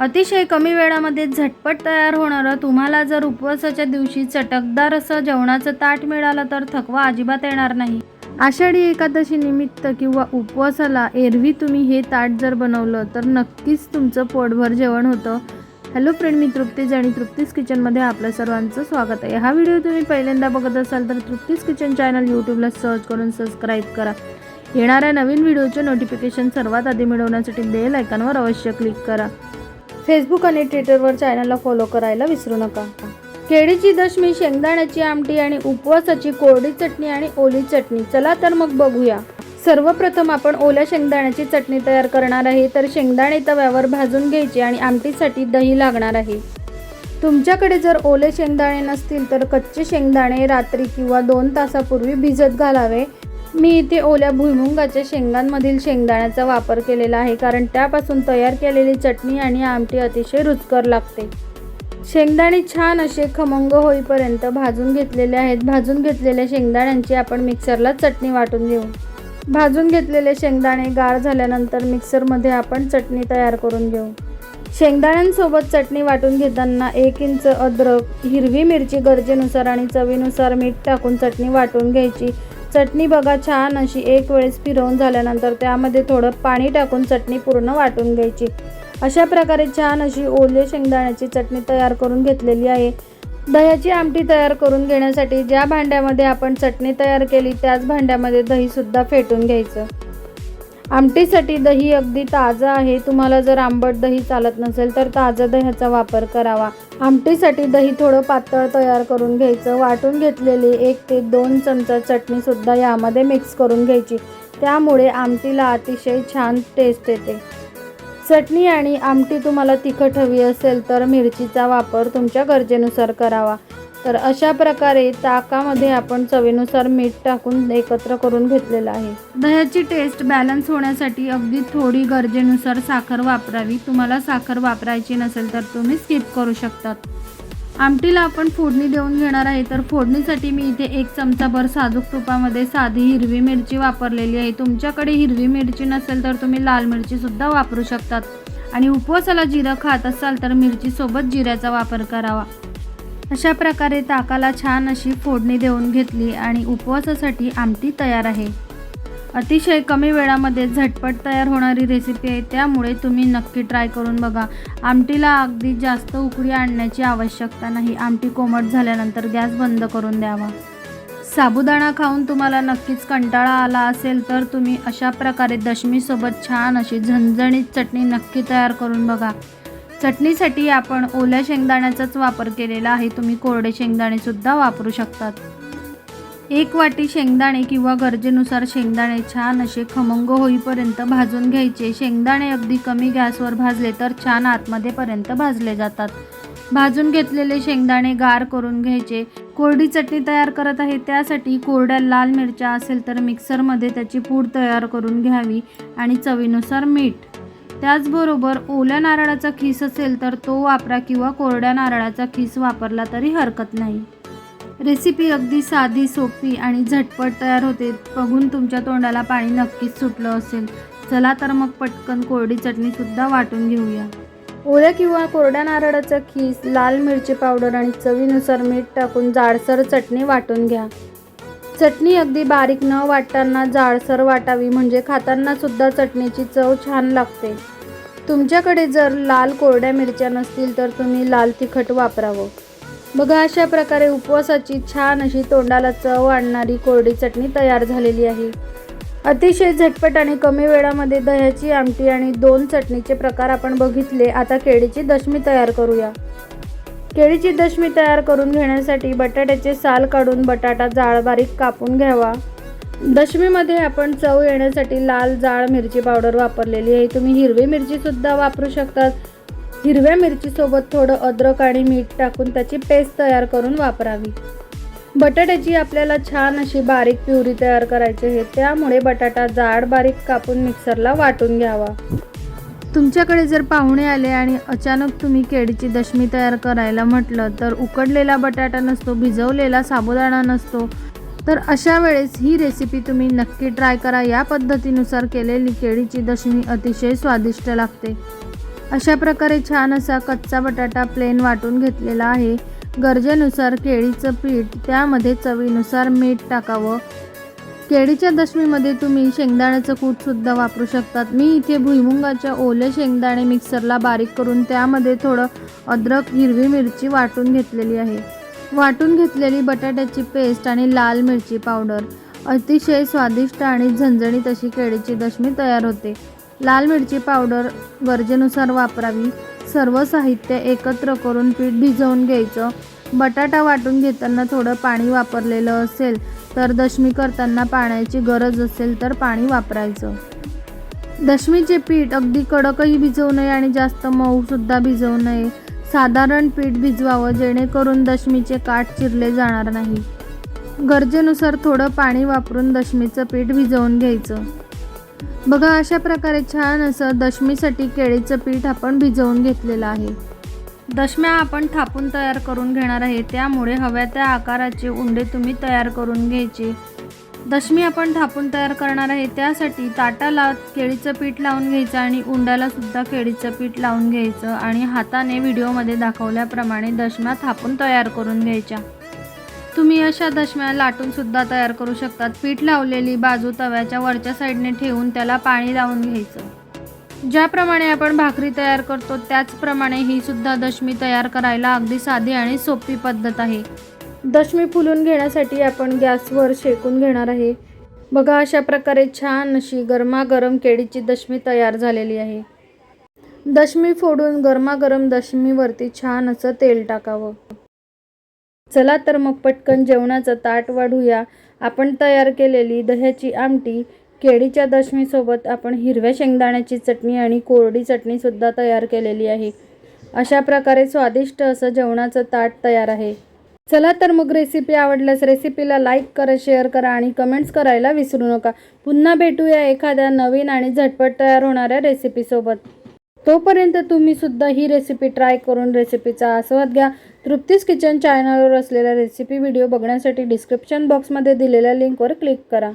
अतिशय कमी वेळामध्ये झटपट तयार होणारं तुम्हाला जर उपवासाच्या दिवशी चटकदार असं जेवणाचं ताट मिळालं तर थकवा अजिबात येणार नाही. आषाढी एकादशी निमित्त किंवा उपवासाला एरवी तुम्ही हे ताट जर बनवलं तर नक्कीच तुमचं पोटभर जेवण होतं. हॅलो फ्रेंड मी तृप्तीज आणि तृप्तीज किचनमध्ये आपल्या सर्वांचं स्वागत आहे. हा व्हिडिओ तुम्ही पहिल्यांदा बघत असाल तर तृप्तीज किचन चॅनल यूट्यूबला सर्च करून सबस्क्राईब करा. येणाऱ्या नवीन व्हिडिओचे नोटिफिकेशन सर्वात आधी मिळवण्यासाठी बेल आयकॉनवर अवश्य क्लिक करा. फेसबुक आणि ट्विटरवर चॅनलला फॉलो करायला विसरू नका. केळीची दशमी शेंगदाण्याची आमटी आणि उपवासाची कोरडी चटणी आणि ओली चटणी. चला तर मग बघूया. सर्वप्रथम आपण ओल्या शेंगदाण्याची चटणी तयार करणार आहे. तर शेंगदाणे तव्यावर भाजून घ्यायचे आणि आमटीसाठी दही लागणार आहे. तुमच्याकडे जर ओले शेंगदाणे नसतील तर कच्चे शेंगदाणे रात्री किंवा दोन तासापूर्वी भिजत घालावे. मी इथे ओल्या भुईमुंगाच्या शेंगांमधील शेंगदाण्याचा वापर केलेला आहे कारण त्यापासून तयार केलेली चटणी आणि आमटी अतिशय रुचकर लागते. शेंगदाणे छान असे खमंग होईपर्यंत भाजून घेतलेले आहेत. भाजून घेतलेल्या शेंगदाण्यांची आपण मिक्सरला चटणी वाटून घेऊ. भाजून घेतलेले शेंगदाणे गार झाल्यानंतर मिक्सरमध्ये आपण चटणी तयार करून घेऊ. शेंगदाण्यांसोबत चटणी वाटून घेताना एक इंच अद्रक हिरवी मिरची गरजेनुसार आणि चवीनुसार मीठ टाकून चटणी वाटून घ्यायची. चटणी बघा छान अशी एक वेळेस फिरवून झाल्यानंतर त्यामध्ये थोडं पाणी टाकून चटणी पूर्ण वाटून घ्यायची. अशा प्रकारे छान अशी ओले शेंगदाण्याची चटणी तयार करून घेतलेली आहे. दह्याची आमटी तयार करून घेण्यासाठी ज्या भांड्यामध्ये आपण चटणी तयार केली त्याच भांड्यामध्ये दहीसुद्धा फेटून घ्यायचं. आमटीसाठी दही अगदी ताजं आहे. तुम्हाला जर आंबट दही चालत नसेल तर ताजं दह्याचा वापर करावा. आमटीसाठी दही थोडं पातळ तयार करून घ्यायचं. वाटून घेतलेली एक ते दोन चमचा चटणीसुद्धा यामध्ये मिक्स करून घ्यायची. त्यामुळे आमटीला अतिशय छान टेस्ट येते. चटणी आणि आमटी तुम्हाला तिखट हवी असेल तर मिरचीचा वापर तुमच्या गरजेनुसार करावा. तर अशा प्रकारे ताकामध्ये आपण चवीनुसार मीठ टाकून एकत्र करून घेतलेलं आहे. दह्याची टेस्ट बॅलन्स होण्यासाठी अगदी थोडी गरजेनुसार साखर वापरावी. तुम्हाला साखर वापरायची नसेल तर तुम्ही स्किप करू शकतात. आमटीला आपण फोडणी देऊन घेणार आहे. तर फोडणीसाठी मी इथे एक चमचाभर साजूक तुपामध्ये साधी हिरवी मिरची वापरलेली आहे. तुमच्याकडे हिरवी मिरची नसेल तर तुम्ही लाल मिरचीसुद्धा वापरू शकतात. आणि उपवासाला जिरं खात असाल तर मिरचीसोबत जिऱ्याचा वापर करावा. अशा प्रकारे ताकाला छान अशी फोडणी देऊन घेतली आणि उपवासासाठी आमटी तयार आहे. अतिशय कमी वेळामध्ये झटपट तयार होणारी रेसिपी आहे त्यामुळे तुम्ही नक्की ट्राय करून बघा. आमटीला अगदी जास्त उकळी आणण्याची आवश्यकता नाही. आमटी कोमट झाल्यानंतर गॅस बंद करून द्यावा. साबुदाणा खाऊन तुम्हाला नक्कीच कंटाळा आला असेल तर तुम्ही अशा प्रकारे दशमीसोबत छान अशी झणझणीत चटणी नक्की तयार करून बघा. चटणीसाठी आपण ओल्या शेंगदाण्याचाच वापर केलेला आहे. तुम्ही कोरडे शेंगदाणेसुद्धा वापरू शकतात. एक वाटी शेंगदाणे किंवा गरजेनुसार शेंगदाणे छान असे खमंग होईपर्यंत भाजून घ्यायचे. शेंगदाणे अगदी कमी गॅसवर भाजले तर छान आतमध्येपर्यंत भाजले जातात. भाजून घेतलेले शेंगदाणे गार करून घ्यायचे. कोरडी चटणी तयार करत आहे त्यासाठी कोरड्या लाल मिरच्या असेल तर मिक्सरमध्ये त्याची पूड तयार करून घ्यावी आणि चवीनुसार मीठ. त्याचबरोबर ओल्या नारळाचा खीस असेल तर तो वापरा किंवा कोरड्या नारळाचा खीस वापरला तरी हरकत नाही. रेसिपी अगदी साधी सोपी आणि झटपट तयार होते. बघून तुमच्या तोंडाला पाणी नक्कीच सुटलं असेल. चला तर मग पटकन कोरडी चटणीसुद्धा वाटून घेऊया. ओल्या किंवा कोरड्या नारळाचा खीस लाल मिरची पावडर आणि चवीनुसार मीठ टाकून जाडसर चटणी वाटून घ्या. चटणी अगदी बारीक न वाटताना जाडसर वाटावी म्हणजे खाताना सुद्धा चटणीची चव छान लागते. तुमच्याकडे जर लाल कोरड्या मिरच्या नसतील तर तुम्ही लाल तिखट वापरावं. बघा अशा प्रकारे उपवासाची छान अशी तोंडाला चव आणणारी कोरडी चटणी तयार झालेली आहे. अतिशय झटपट आणि कमी वेळामध्ये दह्याची आमटी आणि दोन चटणीचे प्रकार आपण बघितले. आता केळीची दशमी तयार करूया. केळीची दशमी तयार करून घेण्यासाठी बटाट्याचे साल काढून बटाटा जाळ बारीक कापून घ्यावा. दशमीमध्ये आपण चव येण्यासाठी लाल जाळ मिरची पावडर वापरलेली आहे. तुम्ही हिरवी मिरचीसुद्धा वापरू शकतात हिरव्या मिरचीसोबत थोडं अद्रक आणि मीठ टाकून त्याची पेस्ट तयार करून वापरावी. बटाट्याची आपल्याला छान अशी बारीक प्युरी तयार करायची आहे. त्यामुळे बटाटा जाड बारीक कापून मिक्सरला वाटून घ्यावा. तुमच्याकडे जर पाहुणे आले आणि अचानक तुम्ही केळीची दशमी तयार करायला म्हटलं तर उकडलेला बटाटा नसतो भिजवलेला साबुदाणा नसतो. तर अशा वेळेस ही रेसिपी तुम्ही नक्की ट्राय करा. या पद्धतीनुसार केलेली केळीची दशमी अतिशय स्वादिष्ट लागते. अशा प्रकारे छान असा कच्चा बटाटा प्लेन वाटून घेतलेला आहे. गरजेनुसार केळीचं पीठ त्यामध्ये चवीनुसार मीठ टाकावं. केळीच्या दशमीमध्ये तुम्ही शेंगदाण्याचं कूटसुद्धा वापरू शकतात. मी इथे भुईमुंगाच्या ओले शेंगदाणे मिक्सरला बारीक करून त्यामध्ये थोडं अद्रक हिरवी मिरची वाटून घेतलेली आहे. वाटून घेतलेली बटाट्याची पेस्ट आणि लाल मिरची पावडर. अतिशय स्वादिष्ट आणि झणझणीत अशी केळीची दशमी तयार होते. लाल मिरची पावडर गरजेनुसार वापरावी. सर्व साहित्य एकत्र करून पीठ भिजवून घ्यायचं. बटाटा वाटून घेताना थोडं पाणी वापरलेलं असेल तर दशमी करताना पाण्याची गरज असेल तर पाणी वापरायचं. दशमीचे पीठ अगदी कडकही भिजवू नये आणि जास्त मऊसुद्धा भिजवू नये. साधारण पीठ भिजवावं जेणेकरून दशमीचे काठ चिरले जाणार नाही. गरजेनुसार थोडं पाणी वापरून दशमीचं पीठ भिजवून घ्यायचं. बघा अशा प्रकारे छान असं दशमीसाठी केळीचं पीठ आपण भिजवून घेतलेलं आहे. दशम्या आपण थापून तयार करून घेणार आहे त्यामुळे हव्या त्या आकाराचे उंडे तुम्ही तयार करून घ्यायचे. दशमी आपण थापून तयार करणार आहे. त्यासाठी ताटाला केळीचं पीठ लावून घ्यायचं आणि उंडाला सुद्धा केळीचं पीठ लावून घ्यायचं आणि हाताने व्हिडिओमध्ये दाखवल्याप्रमाणे दशम्या थापून तयार करून घ्यायच्या. तुम्ही अशा दशम्या लाटून सुद्धा तयार करू शकतात. पीठ लावलेली बाजू तव्याच्या वरच्या साईडने ठेवून त्याला पाणी लावून घ्यायचं. ज्याप्रमाणे आपण भाकरी तयार करतो त्याचप्रमाणे ही सुद्धा दशमी तयार करायला अगदी साधी आणि सोपी पद्धत आहे. दशमी फुलून घेण्यासाठी आपण गॅसवर शेकून घेणार आहे. बघा अशा प्रकारे छान अशी गरमागरम केळीची दशमी तयार झालेली आहे. दशमी फोडून गरमागरम दशमीवरती छान असं तेल टाकावं. चला तर मग पटकन जेवणाचं ताट वाढूया. आपण तयार केलेली दह्याची आमटी केळीच्या दशमीसोबत आपण हिरव्या शेंगदाण्याची चटणी आणि कोरडी चटणीसुद्धा तयार केलेली आहे. अशा प्रकारे स्वादिष्ट असं जेवणाचं ताट तयार आहे. चला तर मग रेसिपी आवडल्यास रेसिपीला लाईक करा शेअर करा आणि कमेंट्स करायला विसरू नका. पुन्हा भेटूया एखाद्या नवीन आणि झटपट तयार होणाऱ्या रेसिपीसोबत तोपर्यंत तुम्ही सुद्धा ही रेसिपी ट्राय करून रेसिपीचा आस्वाद घ्या. तृप्तीस किचन चॅनलवर असलेल्या रेसिपी व्हिडिओ बघण्यासाठी डिस्क्रिप्शन बॉक्समध्ये दिलेल्या लिंकवर क्लिक करा.